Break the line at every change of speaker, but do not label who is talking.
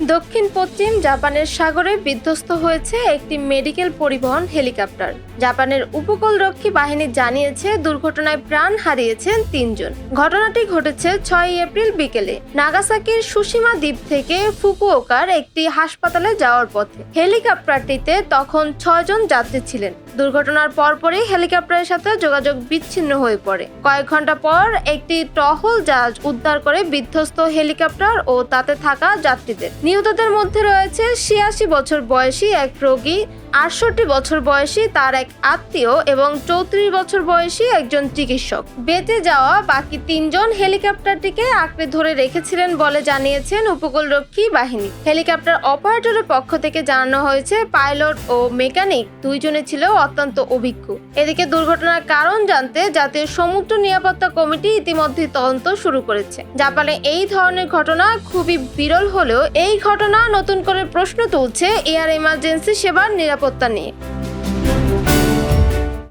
দক্ষিণ পশ্চিম জাপানের সাগরে বিধ্বস্ত হয়েছে একটি মেডিকেল পরিবহন হেলিকপ্টার। জাপানের উপকূলরক্ষী বাহিনী জানিয়েছে দুর্ঘটনায় প্রাণ হারিয়েছেন তিনজন। ঘটনাটি ঘটেছে ছয় এপ্রিল বিকেলে নাগাসাকির সুসীমা দ্বীপ থেকে ফুকুওকার একটি হাসপাতালে যাওয়ার পথে। হেলিকপ্টারটিতে তখন ছয়জন যাত্রী ছিলেন। দুর্ঘটনার পরপরই হেলিকপ্টারের সাথে যোগাযোগ বিচ্ছিন্ন হয়ে পড়ে। কয়েক ঘণ্টা পর একটি টহল জাহাজ উদ্ধার করে বিধ্বস্ত হেলিকপ্টার ও তাতে থাকা যাত্রীদের। নিহতদের মধ্যে রয়েছে ছিয়াশি বছর বয়সী এক রোগী আটষট্টি বছর বয়সী তার এক আত্মীয় এবং চৌত্রিশ বছর বয়সী একজন চিকিৎসক। বেঁচে যাওয়া বাকি তিনজন হেলিকপ্টারটিকে আঁকড়ে ধরে রেখেছিলেন বলে জানিয়েছেন উপকূলরক্ষী বাহিনী। হেলিকপ্টার অপারেটরের পক্ষ থেকে জানানো হয়েছে, পাইলট ও মেকানিক দুইজনে ছিল অত্যন্ত অভিজ্ঞ। এদিকে দুর্ঘটনার কারণ জানতে জাতীয় সমুদ্র নিরাপত্তা কমিটি ইতিমধ্যে তদন্ত শুরু করেছে। জাপানে এই ধরনের ঘটনা খুবই বিরল হলেও এই ঘটনা নতুন করে প্রশ্ন তুলছে এয়ার ইমার্জেন্সি সেবার নিরাপত্তা కొత్తని